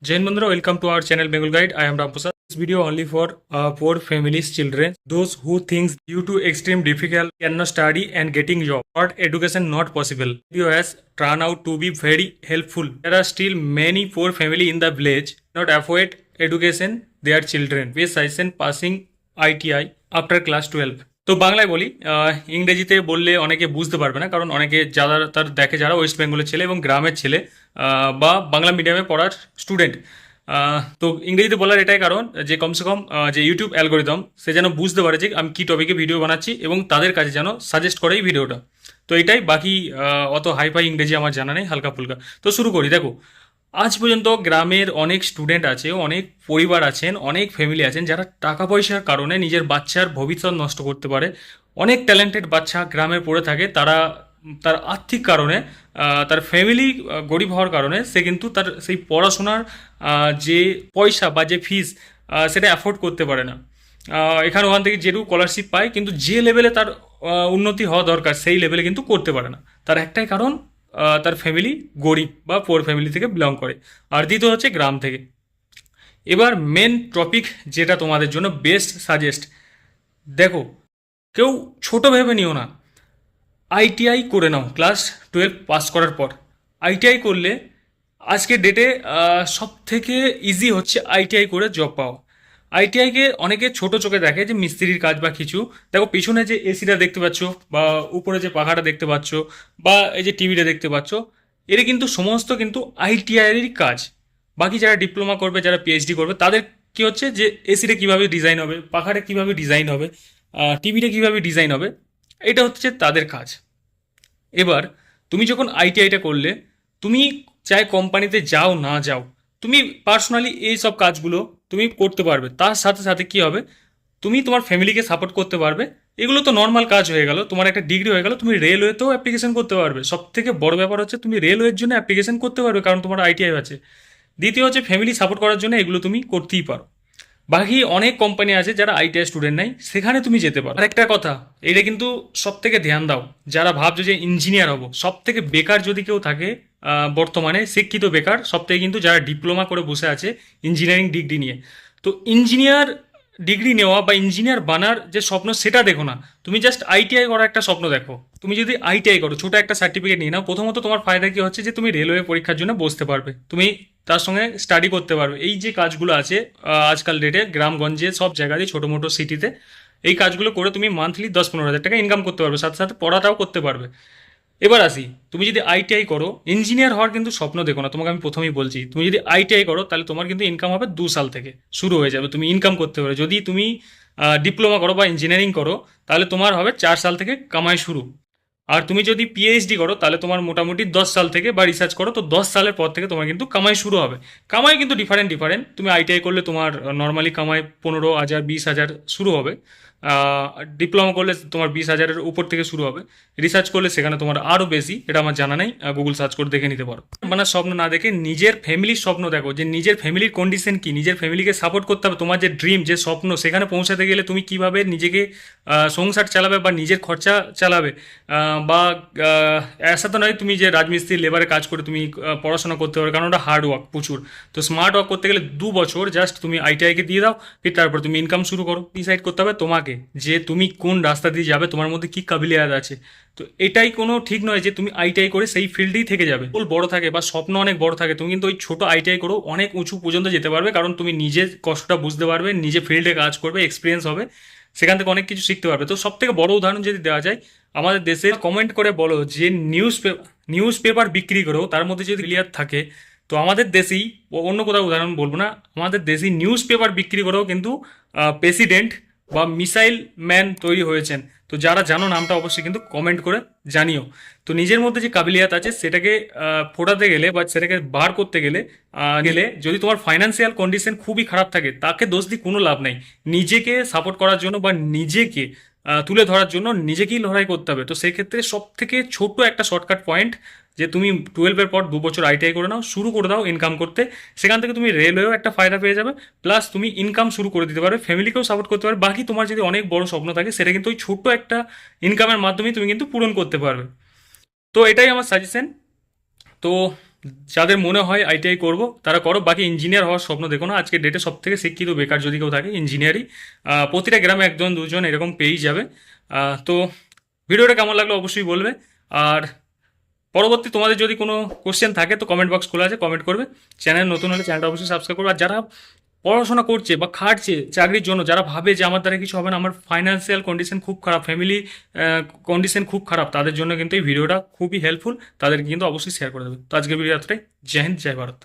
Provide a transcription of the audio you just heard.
Jain Bandra, welcome to our channel Bengal Guide. I am Ramprasad. This video only for uh, poor families, children, those who thinks due to extreme difficult cannot study and getting job or education not possible. Video has turned out to be very helpful. There are still many poor family in the village not afford education their children. With suggestion passing ITI after class 12. তো বাংলায় বলি ইংরেজিতে বললে অনেকে বুঝতে পারবে না, কারণ অনেকে যারা, তার দেখে যারা ওয়েস্ট বেঙ্গলের ছেলে এবং গ্রামের ছেলে বা বাংলা মিডিয়ামে পড়ার স্টুডেন্ট তো ইংরেজিতে বলার এটাই কারণ যে কমসে কম যে ইউটিউব অ্যালগোরিদম সে যেন বুঝতে পারে যে আমি কী টপিকে ভিডিও বানাচ্ছি এবং তাদের কাছে যেন সাজেস্ট করে এই ভিডিওটা তো এটাই, বাকি অত হাইফাই ইংরেজি আমার জানা নেই হালকা ফুলকা তো শুরু করি, দেখো আজ পর্যন্ত গ্রামের অনেক স্টুডেন্ট আছে, অনেক পরিবার আছেন, অনেক ফ্যামিলি আছেন যারা টাকা পয়সার কারণে নিজের বাচ্চার ভবিষ্যৎ নষ্ট করতে পারে। অনেক ট্যালেন্টেড বাচ্চা গ্রামে পড়ে থাকে, তারা, তার আর্থিক কারণে তার ফ্যামিলি গরিব হওয়ার কারণে সে কিন্তু তার সেই পড়াশোনার যে পয়সা বা যে ফিস সেটা অ্যাফোর্ড করতে পারে না। এখানে ওখান থেকে যেটুকু স্কলারশিপ পায়, কিন্তু যে লেভেলে তার উন্নতি হওয়া দরকার, সেই লেভেলে কিন্তু করতে পারে না। তার একটাই কারণ তার ফ্যামিলি গরিব বা পোর ফ্যামিলি থেকে বিলং করে। আর দ্বিতীয় হচ্ছে গ্রাম থেকে। এবার মেন টপিক যেটা তোমাদের জন্য বেস্ট সাজেস্ট দেখো, কেউ ছোট ভেবে নিও না। আইটিআই করে নাও ক্লাস টুয়েলভ পাস করার পর। আইটিআই করলে আজকের ডেটে সব থেকে ইজি হচ্ছে আইটিআই করে জব পাওয়া। আইটিআইকে অনেকে ছোট চোখে দেখে যে মিস্ত্রির কাজ বা কিছু। দেখো, পিছনে যে এসিটা দেখতে পাচ্ছ বা উপরে যে পাখাটা দেখতে পাচ্ছ বা এই যে টিভিটা দেখতে পাচ্ছ, এর কিন্তু সমস্ত কিন্তু আইটিআইয়েরই কাজ। বাকি যারা ডিপ্লোমা করবে, যারা পিএইচডি করবে, তাদের কি হচ্ছে যে এসিটা কীভাবে ডিজাইন হবে, পাখাটা কীভাবে ডিজাইন হবে টিভিটা কীভাবে ডিজাইন হবে, এটা হচ্ছে তাদের কাজ। এবার, তুমি যখন আইটিআইটা করলে, তুমি চাই কোম্পানিতে যাও না যাও, তুমি পার্সোনালি এই সব কাজগুলো তুমি করতে পারবে। তার সাথে সাথে কি হবে? তুমি তোমার ফ্যামিলিকে সাপোর্ট করতে পারবে। এগুলো তো নর্মাল কাজ হয়ে গেল। তোমার একটা ডিগ্রি হয়ে গেল, তুমি রেলওয়েতেও অ্যাপ্লিকেশন করতে পারবে। সব থেকে বড় ব্যাপার হচ্ছে তুমি রেলওয়ের জন্য অ্যাপ্লিকেশন করতে পারবে, কারণ তোমার আইটিআই আছে। দ্বিতীয় হচ্ছে ফ্যামিলি সাপোর্ট করার জন্য এগুলো তুমি করতেই পারো। বাকি অনেক কোম্পানি আছে যারা আইটিআই স্টুডেন্ট নাই, সেখানে তুমি যেতে পারো। আরেকটা কথা এটা কিন্তু সব থেকে ধ্যান দাও। যারা ভাবছ যে ইঞ্জিনিয়ার হব সব থেকে বেকার যদি কেউ থাকে বর্তমানে শিক্ষিত বেকার, সব থেকে কিন্তু যারা ডিপ্লোমা করে বসে আছে ইঞ্জিনিয়ারিং ডিগ্রি নিয়ে। তো ইঞ্জিনিয়ার ডিগ্রি নেওয়া বা ইঞ্জিনিয়ার বানার যে স্বপ্ন, সেটা দেখো না। তুমি জাস্ট আইটিআই করার একটা স্বপ্ন দেখো। তুমি যদি আইটিআই করো, ছোট একটা সার্টিফিকেট নিয়ে নাও, প্রথমত তোমার ফায়দা কি হচ্ছে যে তুমি রেলওয়ে পরীক্ষার জন্য বসতে পারবে। তুমি তার সঙ্গে স্টাডি করতে পারবে। এই যে কাজগুলো আছে আজকাল ডেটে গ্রামগঞ্জে, সব জায়গায় ছোটো মোটো সিটিতে এই কাজগুলো করে তুমি মান্থলি দশ পনেরো হাজার টাকা ইনকাম করতে পারবে। সাথে সাথে পড়াটাও করতে পারবে। এবার আসি, তুমি যদি আইটিআই করো ইঞ্জিনিয়ার হওয়ার কিন্তু স্বপ্ন দেখো না, তোমাকে আমি প্রথমেই বলছি, তুমি যদি আইটিআই করো, তাহলে তোমার কিন্তু ইনকাম হবে দু সাল থেকে, শুরু হয়ে যাবে, তুমি ইনকাম করতে পারো। যদি তুমি ডিপ্লোমা করো বা ইঞ্জিনিয়ারিং করো, তাহলে তোমার হবে চার সাল থেকে কামাই শুরু। আর তুমি যদি পিএইচডি করো, তাহলে তোমার মোটামুটি দশ সাল থেকে বা রিসার্চ করো, তো দশ সালের পর থেকে তোমার কিন্তু কামাই শুরু হবে। কামাই কিন্তু ডিফারেন্ট ডিফারেন্ট তুমি আইটিআই করলে তোমার নর্মালি কামাই পনেরো হাজার, বিশ হাজার শুরু হবে। ডিপ্লোমা করলে তোমার বিশ হাজারের উপর থেকে শুরু হবে। রিসার্চ করলে সেখানে তোমার আরও বেশি, এটা আমার জানা নেই। গুগল সার্চ করে দেখে নিতে পারো। মানে স্বপ্ন না দেখে নিজের ফ্যামিলির স্বপ্ন দেখো, যে নিজের ফ্যামিলির কন্ডিশন কি, নিজের ফ্যামিলিকে সাপোর্ট করতে হবে। তোমার যে ড্রিম যে স্বপ্ন, সেখানে পৌঁছাতে গেলে তুমি কীভাবে নিজেকে সংসার চালাবে বা নিজের খরচা চালাবে? বা এসা তো নয়, তুমি যে রাজমিস্ত্রি লেবারে কাজ করে তুমি পড়াশোনা করতে পারো কারণ ওটা হার্ড ওয়ার্ক প্রচুর। তো স্মার্ট ওয়ার্ক করতে গেলে দু বছর জাস্ট তুমি আইটিআইকে দিয়ে দাও, ফির তারপর তুমি ইনকাম শুরু করো। ডিসাইড করতে হবে তোমাকে যে তুমি কোন রাস্তা দিয়ে যাবে, তোমার মধ্যে কি কাবিলিয়াত আছে। তো এটাই কোনো ঠিক নয় যে তুমি আইটিআই করে সেই ফিল্ডেই থেকে যাবে। গোল বড় থাকে বা স্বপ্ন অনেক বড় থাকে, তুমি কিন্তু ওই ছোট আইটিআই করো অনেক উঁচু পর্যন্ত যেতে পারবে, কারণ তুমি নিজে কষ্টটা বুঝতে পারবে, নিজে ফিল্ডে কাজ করবে এক্সপিরিয়েন্স হবে, সেখান থেকে অনেক কিছু শিখতে পারবে। তো সব থেকে বড় উদাহরণ যদি দেওয়া যায়, আমাদের দেশের কমেন্ট করে বলো যে নিউজ পেপার নিউজ পেপার বিক্রি করো তার মধ্যে যদি ক্লিয়ার থাকে, তো আমাদের দেশেই অন্য কোথাও উদাহরণ বলব না, আমাদের দেশেই নিউজ পেপার বিক্রি করেও কিন্তু প্রেসিডেন্ট বা মিসাইল ম্যান তৈরি হয়েছেন। তো যারা জানো নামটা অবশ্যই কিন্তু কমেন্ট করে জানিও। তো নিজের মধ্যে যে কাবিলিয়াত আছে, সেটাকে ফোটাতে গেলে বা সেটাকে বার করতে গেলে গেলে যদি তোমার ফাইন্যান্সিয়াল কন্ডিশন খুবই খারাপ থাকে, তাকে দোষ দিয়ে কোনো লাভ নাই। নিজেকে সাপোর্ট করার জন্য বা নিজেকে তুলে ধরার জন্য নিজেকেই লড়াই করতে হবে। তো সেক্ষেত্রে সব থেকে ছোট্ট একটা শর্টকাট পয়েন্ট যে তুমি টুয়েলভের পর দু বছর আইটিআই করে নাও, শুরু করে দাও ইনকাম করতে। সেখান থেকে তুমি রেলওয়েও একটা ফায়দা পেয়ে যাবে প্লাস তুমি ইনকাম শুরু করে দিতে পারবে ফ্যামিলিকেও সাপোর্ট করতে পারবে। বাকি তোমার যদি অনেক বড় স্বপ্ন থাকে, সেটা কিন্তু ওই ছোট্ট একটা ইনকামের মাধ্যমেই তুমি কিন্তু পূরণ করতে পারবে। তো এটাই আমার সাজেশন তো যাদের মনে হয় আইটিআই করব, তারা করো। বাকি ইঞ্জিনিয়ার হওয়ার স্বপ্ন দেখো না। আজকে ডেটে সব থেকে শিক্ষিত, বেকার যদি কেউ থাকে ইঞ্জিনিয়ারই প্রতিটা গ্রামে একজন, দুজন এরকম পেয়েই যাবে। তো ভিডিওটা কেমন লাগল অবশ্যই বলবে। আর পরবর্তী তোমাদের যদি কোনো কোশ্চেন থাকে, তো কমেন্ট বক্স খোলা আছে কমেন্ট করবে। চ্যানেল নতুন হলে চ্যানেলটা অবশ্যই সাবস্ক্রাইব করবে। আর যারা পড়াশোনা করছে বা খাটছে চাকরির জন্য, যারা ভাবে যে আমার দ্বারা কিছু হবে না, আমার ফাইন্যান্সিয়াল কন্ডিশন খুব খারাপ ফ্যামিলি কন্ডিশন খুব খারাপ, তাদের জন্য কিন্তু এই ভিডিওটা খুবই হেল্পফুল তাদেরকে কিন্তু অবশ্যই শেয়ার করে দেবে। তো আজকের ভিডিও এতটাই। জয় হিন্দ, জয় ভারত।